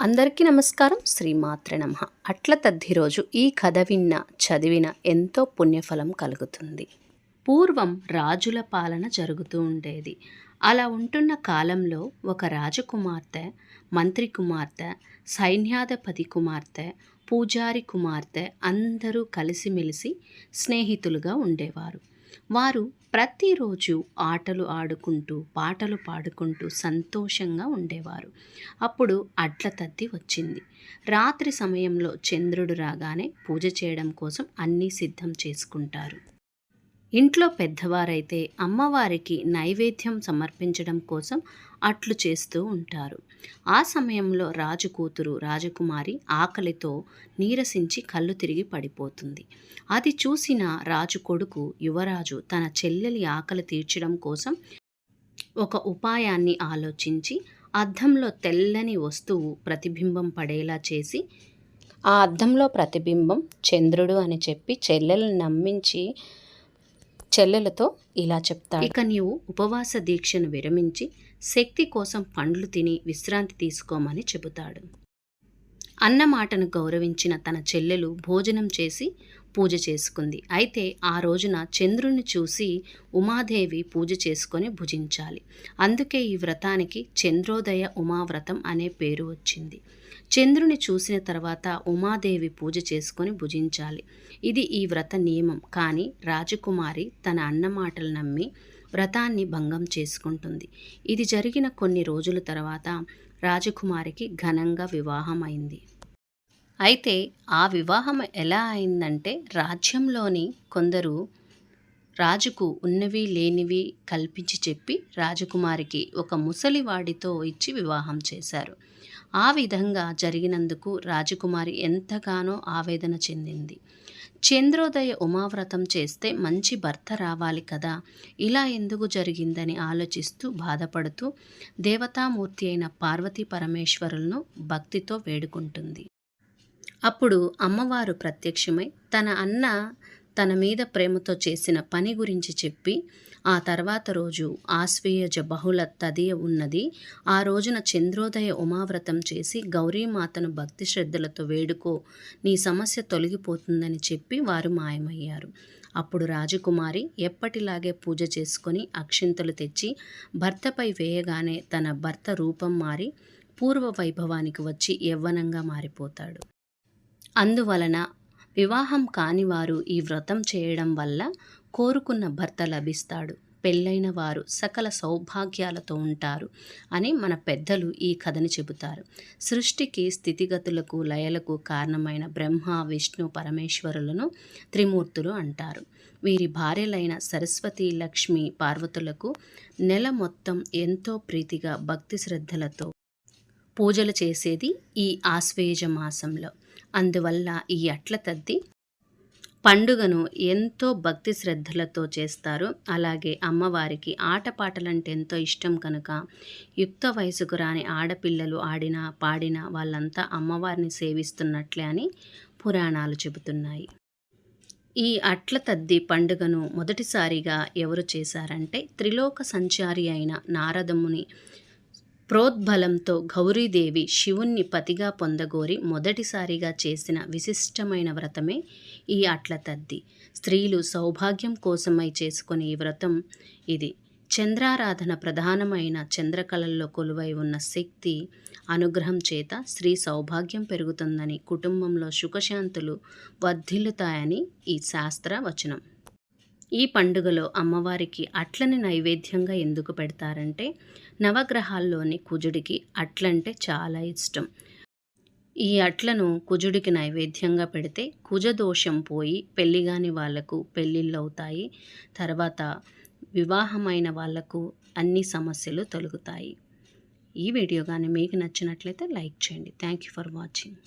అందరికీ నమస్కారం. శ్రీమాత్ర నమ. అట్ల తద్ది రోజు ఈ కథ విన్న చదివిన ఎంతో పుణ్యఫలం కలుగుతుంది. పూర్వం రాజుల పాలన జరుగుతూ ఉండేది. అలా ఉంటున్న కాలంలో ఒక రాజకుమార్తె మంత్రి కుమార్తె సైన్యాధిపతి కుమార్తె పూజారి కుమార్తె అందరూ కలిసిమెలిసి స్నేహితులుగా ఉండేవారు. వారు ప్రతిరోజు ఆటలు ఆడుకుంటూ పాటలు పాడుకుంటూ సంతోషంగా ఉండేవారు. అప్పుడు అడ్ల తద్ది వచ్చింది. రాత్రి సమయంలో చంద్రుడు రాగానే పూజ చేయడం కోసం అన్నీ సిద్ధం చేసుకుంటారు. ఇంట్లో పెద్దవారైతే అమ్మవారికి నైవేద్యం సమర్పించడం కోసం అట్లు చేస్తూ ఉంటారు. ఆ సమయంలో రాజు కూతురు రాజకుమారి ఆకలితో నీరసించి కళ్ళు తిరిగి పడిపోతుంది. అది చూసిన రాజు కొడుకు యువరాజు తన చెల్లెలి ఆకలి తీర్చడం కోసం ఒక ఉపాయాన్ని ఆలోచించి అద్దంలో తెల్లని వస్తువు ప్రతిబింబం పడేలా చేసి ఆ అద్దంలో ప్రతిబింబం చంద్రుడు అని చెప్పి చెల్లెలను నమ్మించి చెల్లెలతో ఇలా చెప్తాడు. ఇక నీవు ఉపవాస దీక్షను విరమించి శక్తి కోసం పండ్లు తిని విశ్రాంతి తీసుకోమని చెబుతాడు. అన్న మాటను గౌరవించిన తన చెల్లెలు భోజనం చేసి పూజ చేసుకుంది. అయితే ఆ రోజున చంద్రుని చూసి ఉమాదేవి పూజ చేసుకొని భుజించాలి. అందుకే ఈ వ్రతానికి చంద్రోదయ ఉమావ్రతం అనే పేరు వచ్చింది. చంద్రుని చూసిన తర్వాత ఉమాదేవి పూజ చేసుకొని భుజించాలి. ఇది ఈ వ్రత నియమం. కానీ రాజకుమారి తన అన్న మాటలు నమ్మి వ్రతాన్ని భంగం చేసుకుంటుంది. ఇది జరిగిన కొన్ని రోజుల తర్వాత రాజకుమారికి ఘనంగా వివాహం అయింది అయితే ఆ వివాహం ఎలా అయిందంటే రాజ్యంలోని కొందరు రాజుకు ఉన్నవి లేనివి కల్పించి చెప్పి రాజకుమారికి ఒక ముసలివాడితో ఇచ్చి వివాహం చేశారు. ఆ విధంగా జరిగినందుకు రాజకుమారి ఎంతగానో ఆవేదన చెందింది. చంద్రోదయ ఉమావ్రతం చేస్తే మంచి భర్త రావాలి కదా ఇలా ఎందుకు జరిగిందని ఆలోచిస్తూ బాధపడుతూ దేవతామూర్తి అయిన పార్వతీ పరమేశ్వరులను భక్తితో వేడుకుంటుంది. అప్పుడు అమ్మవారు ప్రత్యక్షమై తన అన్న తన మీద ప్రేమతో చేసిన పని గురించి చెప్పి ఆ తర్వాత రోజు ఆశ్వేయజ బహుళ తదియ ఉన్నది. ఆ రోజున చంద్రోదయ ఉమావ్రతం చేసి గౌరీమాతను భక్తి శ్రద్ధలతో వేడుకో నీ సమస్య తొలగిపోతుందని చెప్పి వారు మాయమయ్యారు. అప్పుడు రాజకుమారి ఎప్పటిలాగే పూజ చేసుకొని అక్షింతలు తెచ్చి భర్తపై వేయగానే తన భర్త రూపం మారి పూర్వ వైభవానికి వచ్చి యవ్వనంగా మారిపోతాడు. అందువలన వివాహం కాని వారు ఈ వ్రతం చేయడం వల్ల కోరుకున్న భర్త లభిస్తాడు. పెళ్ళైన వారు సకల సౌభాగ్యాలతో ఉంటారు అని మన పెద్దలు ఈ కథని చెబుతారు. సృష్టికి స్థితిగతులకు లయలకు కారణమైన బ్రహ్మ విష్ణు పరమేశ్వరులను త్రిమూర్తులు అంటారు. వీరి భార్యలైన సరస్వతి లక్ష్మి పార్వతులకు నెల మొత్తం ఎంతో ప్రీతిగా భక్తి శ్రద్ధలతో పూజలు చేసేది ఈ ఆశ్వేజ మాసంలో. అందువల్ల ఈ అట్ల తద్ది పండుగను ఎంతో భక్తి శ్రద్ధలతో చేస్తారు. అలాగే అమ్మవారికి ఆటపాటలంటే ఎంతో ఇష్టం కనుక యుక్త వయసుకు రాని ఆడపిల్లలు ఆడినా పాడినా వాళ్ళంతా అమ్మవారిని సేవిస్తున్నట్లే అని పురాణాలు చెబుతున్నాయి. ఈ అట్ల తద్ది పండుగను మొదటిసారిగా ఎవరు చేశారంటే త్రిలోక సంచారి అయిన నారదముని ప్రోద్బలంతో గౌరీదేవి శివుణ్ణి పతిగా పొందగోరి మొదటిసారిగా చేసిన విశిష్టమైన వ్రతమే ఈ అట్ల తద్ది స్త్రీలు సౌభాగ్యం కోసమై చేసుకునే ఈ వ్రతం ఇది. చంద్రారాధన ప్రధానమైన చంద్రకళల్లో కొలువై ఉన్న శక్తి అనుగ్రహం చేత స్త్రీ సౌభాగ్యం పెరుగుతుందని కుటుంబంలో సుఖశాంతులు వర్ధిల్లుతాయని ఈ శాస్త్ర వచనం ఈ పండుగలో అమ్మవారికి అట్లని నైవేద్యంగా ఎందుకు పెడతారంటే నవగ్రహాల్లోని కుజుడికి అట్లంటే చాలా ఇష్టం. ఈ అట్లను కుజుడికి నైవేద్యంగా పెడితే కుజదోషం పోయి పెళ్ళిగాని వాళ్ళకు పెళ్ళిళ్ళు అవుతాయి తర్వాత వివాహమైన వాళ్ళకు అన్ని సమస్యలు తొలగుతాయి. ఈ వీడియో కానీ మీకు నచ్చినట్లయితే లైక్ చేయండి. Thank you for watching.